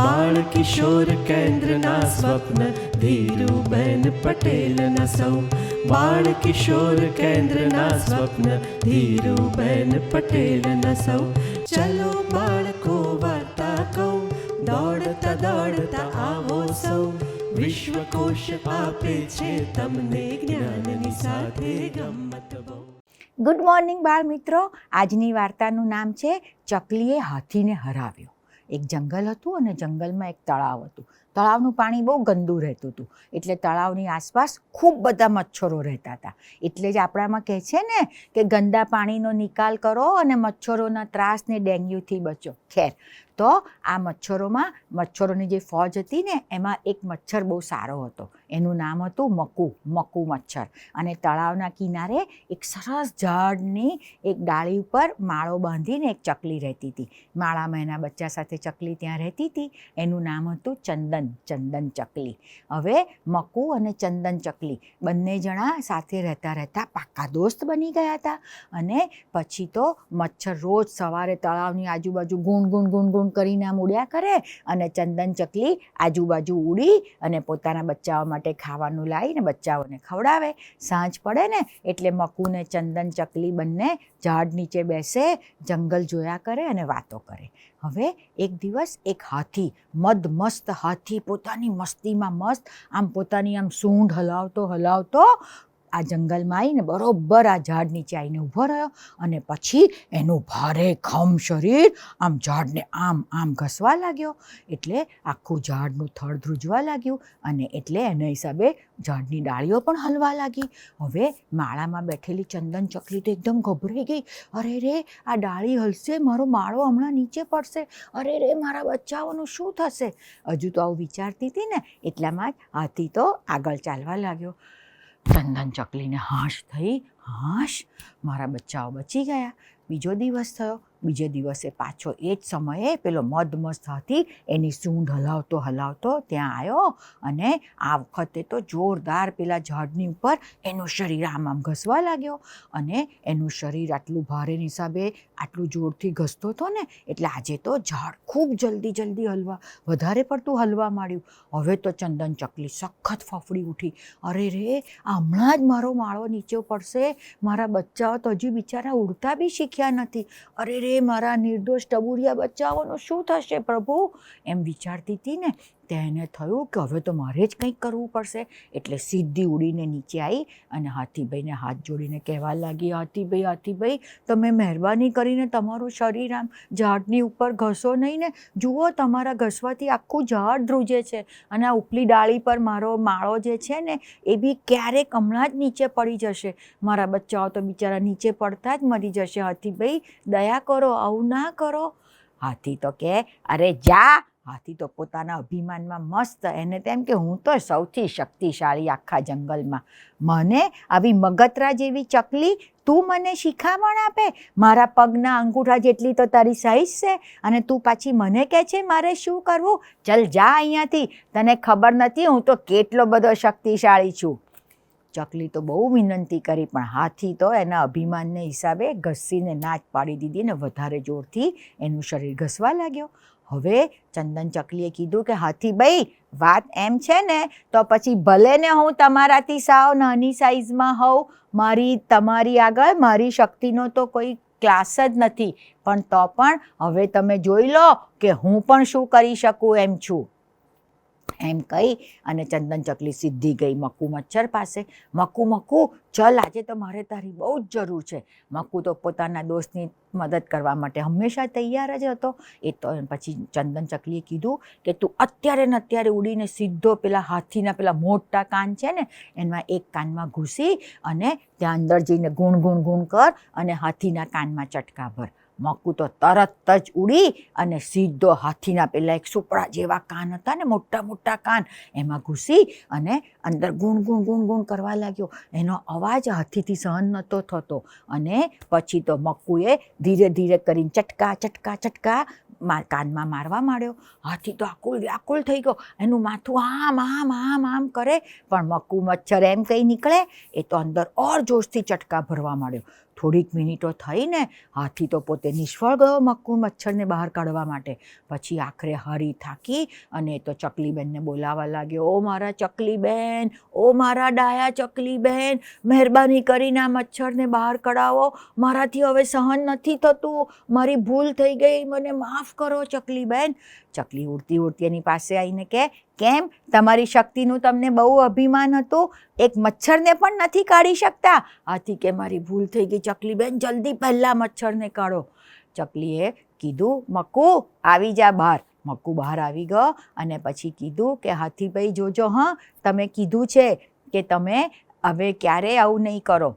બાળ કિશોર કેન્દ્રના સ્વપ્ન ધીરુબેન પટેલના સૌ બાળ કિશોર કેન્દ્રના સ્વપ્ન ધીરુબેન પટેલના સૌ ચલો બાળકો વાર્તા કહું દોડતા દોડતા આવો સૌ વિશ્વકોશ આપે છે તમને જ્ઞાનની સાથે ગમત બહુ ગુડ મોર્નિંગ બાળ મિત્રો આજની વાર્તાનું નામ છે, ચકલીએ હાથીને હરાવ્યો। એક જંગલ હતું અને જંગલમાં એક તળાવ હતું. તળાવનું પાણી બહુ ગંદુ રહેતું હતું. એટલે તળાવની આસપાસ ખૂબ બધા મચ્છરો રહેતા હતા. એટલે જ આપણામાં કહે છે ને કે ગંદા પાણીનો નિકાલ કરો અને મચ્છરોના ત્રાસને ડેન્ગ્યુથી બચો. ખેર. તો આ મચ્છરોમાં, મચ્છરોની જે ફોજ હતી ને, એમાં એક મચ્છર બહુ સારો હતો. એનું નામ હતું મકુ મકુ મચ્છર. અને તળાવના કિનારે એક સરસ ઝાડની એક ડાળી ઉપર માળો બાંધીને એક ચકલી રહેતી હતી. માળામાં એના બચ્ચા સાથે ચકલી ત્યાં રહેતી હતી. એનું નામ હતું ચંદન. ચંદન ચકલી. હવે મકુ અને ચંદન ચકલી બંને જણા સાથે રહેતા રહેતા પાક્કા દોસ્ત બની ગયા હતા. અને પછી તો મચ્છર રોજ સવારે તળાવની આજુબાજુ ગુણ ગુણ ગુણ ગુણ કરીને આમ ઉડ્યા કરે અને ચંદન ચકલી આજુબાજુ ઉડી અને પોતાના બચ્ચાઓ માટે ખાવાનું લાવીને બચ્ચાઓને ખવડાવે. સાંજ પડે ને એટલે મકુને ચંદન ચકલી બંને ઝાડ નીચે બેસે, જંગલ જોયા કરે અને વાતો કરે. હવે એક દિવસ એક હાથી, મદમસ્ત હાથી, પોતાની મસ્તીમાં મસ્ત, આમ પોતાની આમ સૂંઢ હલાવતો હલાવતો આ જંગલમાં આવીને બરોબર આ ઝાડ નીચે આવીને ઊભો રહ્યો અને પછી એનું ભારે ખમ શરીર આમ ઝાડને આમ આમ ઘસવા લાગ્યો. એટલે આખું ઝાડનું થડ ધ્રુજવા લાગ્યું અને એટલે એના હિસાબે ઝાડની ડાળીઓ પણ હલવા લાગી. હવે માળામાં બેઠેલી ચંદન ચકલી તો એકદમ ગભરાઈ ગઈ. અરે રે, આ ડાળી હલશે? મારો માળો હમણાં નીચે પડશે. અરે રે, મારા બચ્ચાઓનું શું થશે? હજુ તો આવું વિચારતી હતી ને, એટલામાં જ હાથી તો આગળ ચાલવા લાગ્યો. ચંદન ચકલીને હાશ થઈ હાશ મારા બચ્ચાઓ બચી ગયા. બીજો દિવસ થયો બીજે દિવસે પાછો એ જ સમયે પેલો મદમસ્ત હાથી એની સૂંઢ હલાવતો હલાવતો ત્યાં આવ્યો અને આ વખતે તો જોરદાર પેલા ઝાડની ઉપર એનું શરીર આમ આમ ઘસવા લાગ્યો અને એનું શરીર આટલું ભારે હિસાબે આટલું જોરથી ઘસતો હતો ને, એટલે આજે તો ઝાડ ખૂબ જલ્દી જલ્દી હલવા, વધારે પડતું હલવા માંડ્યું. હવે તો ચંદન ચકલી સખત ફફડી ઉઠી. અરે રે, હમણાં જ મારો માળો નીચે પડશે. મારા બચ્ચાઓ તો હજી બિચારા ઉડતા બી શીખ્યા નથી. અરે રે મારા નિર્દોષ ટબુરિયા બચ્ચાઓનું શું થશે પ્રભુ? એમ વિચારતી હતી ને તેને થયું કે હવે તો મારે જ કંઈક કરવું પડશે. એટલે સીધી ઉડીને નીચે આવી અને હાથીભાઈને હાથ જોડીને કહેવા લાગી, હાથીભાઈ હાથીભાઈ, તમે મહેરબાની કરીને તમારું શરીર આમ ઝાડની ઉપર ઘસો નહીં ને. જુઓ, તમારા ઘસવાથી આખું ઝાડ ધ્રુજે છે અને આ ઉપલી ડાળી પર મારો માળો જે છે ને, એ બી ક્યારેક હમણાં જ નીચે પડી જશે. મારા બચ્ચાઓ તો બિચારા નીચે પડતા જ મરી જશે. હાથીભાઈ, દયા કરો, આવું ના કરો. હાથી તો કે અરે જા હાથી તો પોતાના અભિમાનમાં મસ્ત એને તેમ કે હું તો સૌથી શક્તિશાળી આખા જંગલમાં. મને આવી મગતરા જેવી ચકલી તું મને શિખામણ આપે? મારા પગના અંગૂઠા જેટલી તો તારી સાઈઝ છે. અને તું પાછી મને કહે છે, મારે શું કરવું? ચલ જા અહીંયાથી. તને ખબર નથી હું તો કેટલો બધો શક્તિશાળી છું. ચકલી તો બહુ વિનંતી કરી, પણ હાથી તો એના અભિમાનને હિસાબે ઘસીને નાચ પાડી દીધી ને વધારે જોરથી એનું શરીર ઘસવા લાગ્યો. હવે ચંદન ચકલીએ કીધું કે હાથીભાઈ વાત એમ છે ને, તો પછી ભલે ને હું તમારાથી સાવ નાની સાઈઝમાં હોઉં, મારી, તમારી આગળ મારી શક્તિનો તો કોઈ ક્લાસ જ નથી. પણ તો પણ હવે તમે જોઈ લો કે હું પણ શું કરી શકું એમ છું. એમ કહી અને ચંદન ચકલી સીધી ગઈ મકુ મચ્છર પાસે. મકુ મકુ ચલ, આજે તો મારે તારી બહુ જ જરૂર છે. મકુ તો પોતાના દોસ્તની મદદ કરવા માટે હંમેશા તૈયાર જ હતો. એ તો પછી ચંદન ચકલીએ કીધું કે તું અત્યારે ને અત્યારે ઉડીને સીધો પેલા હાથીના પેલા મોટા કાન છે ને, એમાં એક કાનમાં ઘૂસી અને ત્યાં અંદર જઈને ગુણ ગુણ ગુણ કર અને હાથીના કાનમાં ચટકા ભર. મક્કુ તો તરત જ ઉડી અને સીધો હાથીના પેલા એક સુપડા જેવા કાન હતા ને, મોટા મોટા કાન. એમાં ઘૂસી અને અંદર ગુણ ગુણ ગુણ ગુણ કરવા લાગ્યો. એનો અવાજ હાથીથી સહન નહોતો થતો. અને પછી તો મક્કુએ ધીરે ધીરે કરીને ચટકા ચટકા ચટકા કાનમાં મારવા માંડ્યો. હાથી તો આકુલ વ્યાકુલ થઈ ગયો. એનું માથું આમ આમ આમ આમ કરે, પણ મક્કુ મચ્છર એમ કંઈ નીકળે, એ તો અંદર ઓર જોશથી ચટકા ભરવા માંડ્યો. થોડીક મિનિટો થઈને હાથી તો પોતે નિષ્ફળ ગયો મક્કુ મચ્છરને બહાર કાઢવા માટે. પછી આખરે હરી થાકી અને તો ચકલીબેનને બોલાવા લાગ્યો, ઓ મારા ચકલીબેન, ઓ મારા ડાયા ચકલીબેન, મહેરબાની કરીને આ મચ્છરને બહાર કઢાવો. મારાથી હવે સહન નથી થતું. મારી ભૂલ થઈ ગઈ, મને માફ કરો, ચકલીબેન. ચકલી ઉડતી ઉડતી એની પાસે આવીને કે કેમ? તમારી શક્તિનું તમને બહુ અભિમાન હતું. એક મચ્છરને પણ નથી કાઢી શકતા. આથી કે મારી ભૂલ થઈ ગઈ, ચકલીબેન, જલ્દી પહેલાં મચ્છરને કાઢો. ચકલીએ કીધું, મકુ, આવી જા બહાર. મક્કુ બહાર આવી ગયો અને પછી કીધું કે, હાથીભાઈ, જોજો, હા. તમે કીધું છે કે તમે હવે ક્યારેય આવું નહીં કરો.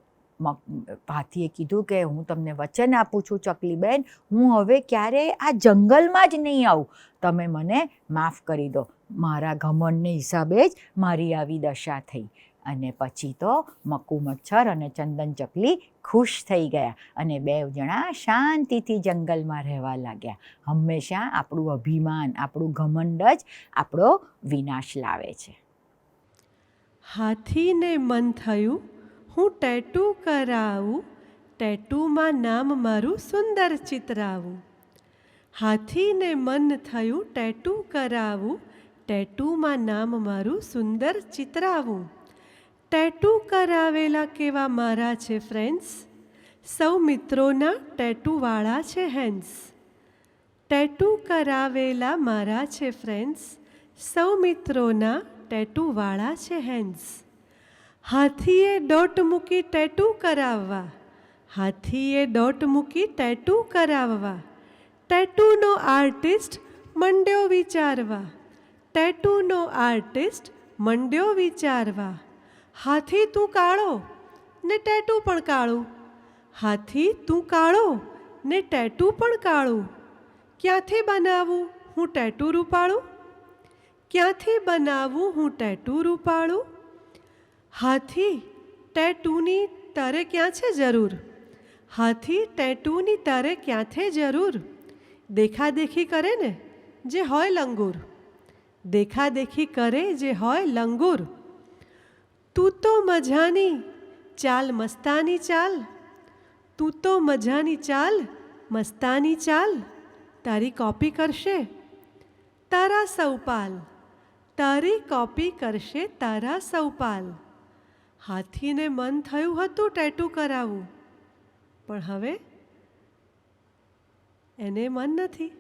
હાથીએ કીધું કે હું તમને વચન આપું છું, ચકલીબેન, હું હવે ક્યારેય આ જંગલમાં જ નહીં આવું. તમે મને માફ કરી દો. મારા ઘમંડને હિસાબે જ મારી આવી દશા થઈ. અને પછી તો મકુ મચ્છર અને ચંદન ચકલી ખુશ થઈ ગયા અને બે જણા શાંતિથી જંગલમાં રહેવા લાગ્યા. હંમેશા આપણું અભિમાન, આપણું ઘમંડ જ આપણો વિનાશ લાવે છે. હાથીને મન થયું હું ટેટુ કરાવું ટેટુમાં નામ મારું સુંદર ચિતરાવું. હાથીને મન થયું ટેટુ કરાવું ટેટુમાં નામ મારું સુંદર ચિતરાવું. ટેટુ કરાવેલા કેવા મારા છે ફ્રેન્ડ્સ સૌ મિત્રોના ટેટુવાળા છે હેન્ડ્સ ટેટુ કરાવેલા મારા છે ફ્રેન્ડ્સ સૌ મિત્રોના ટેટુવાળા છે હેન્ડ્સ હાથીએ ડોટ મૂકી ટેટુ કરાવવા. હાથીએ ડોટ મૂકી ટેટુ કરાવવા. ટેટુનો આર્ટિસ્ટ મંડ્યો વિચારવા. ટેટુનો આર્ટિસ્ટ મંડ્યો વિચારવા. હાથી તું કાળો ને ટેટુ પણ કાળું. હાથી તું કાળો ને ટેટુ પણ કાળું. ક્યાંથી બનાવું હું ટેટુ રૂપાળું? ક્યાંથી બનાવું હું ટેટુ રૂપાળું? હાથી ટેટુની તારે ક્યાં છે જરૂર હાથી ટેટુની તારે ક્યાંથી જરૂર દેખાદેખી કરે ને જે હોય લંગૂર દેખાદેખી કરે જે હોય લંગૂર તું તો મજાની ચાલ મસ્તાની ચાલ તું તો મજાની ચાલ મસ્તાની ચાલ તારી કોપી કરશે તારા સૌપાલ તારી કોપી કરશે તારા સૌપાલ હાથીને મન થયું હતું ટેટુ કરાવવું. પણ હવે એને મન નથી.